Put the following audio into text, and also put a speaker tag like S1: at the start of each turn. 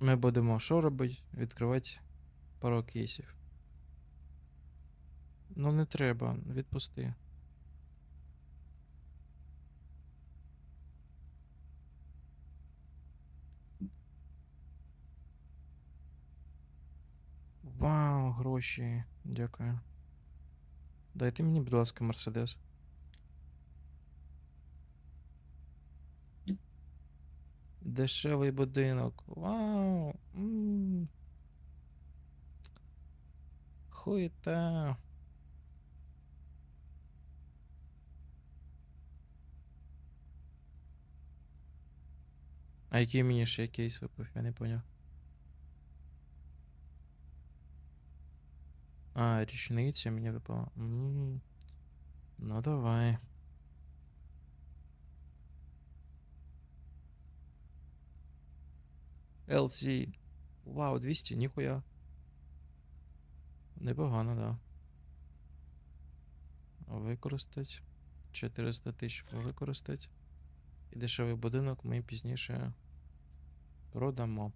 S1: Ми будемо що робити? Відкривати пару кейсів. Ну не треба, відпусти. Вау, гроші. Дякую. Дайте мені, будь ласка, Мерседес. Дешевий будинок. Вау. м. Хуєта. А який мені ще кейс випав, я не поняв. А, річниця мені випала. М. Ну давай. LC. Вау, 200, ніхуя. Непогано, да. Використать. 400 тисяч використать. І дешевий будинок ми пізніше продамо.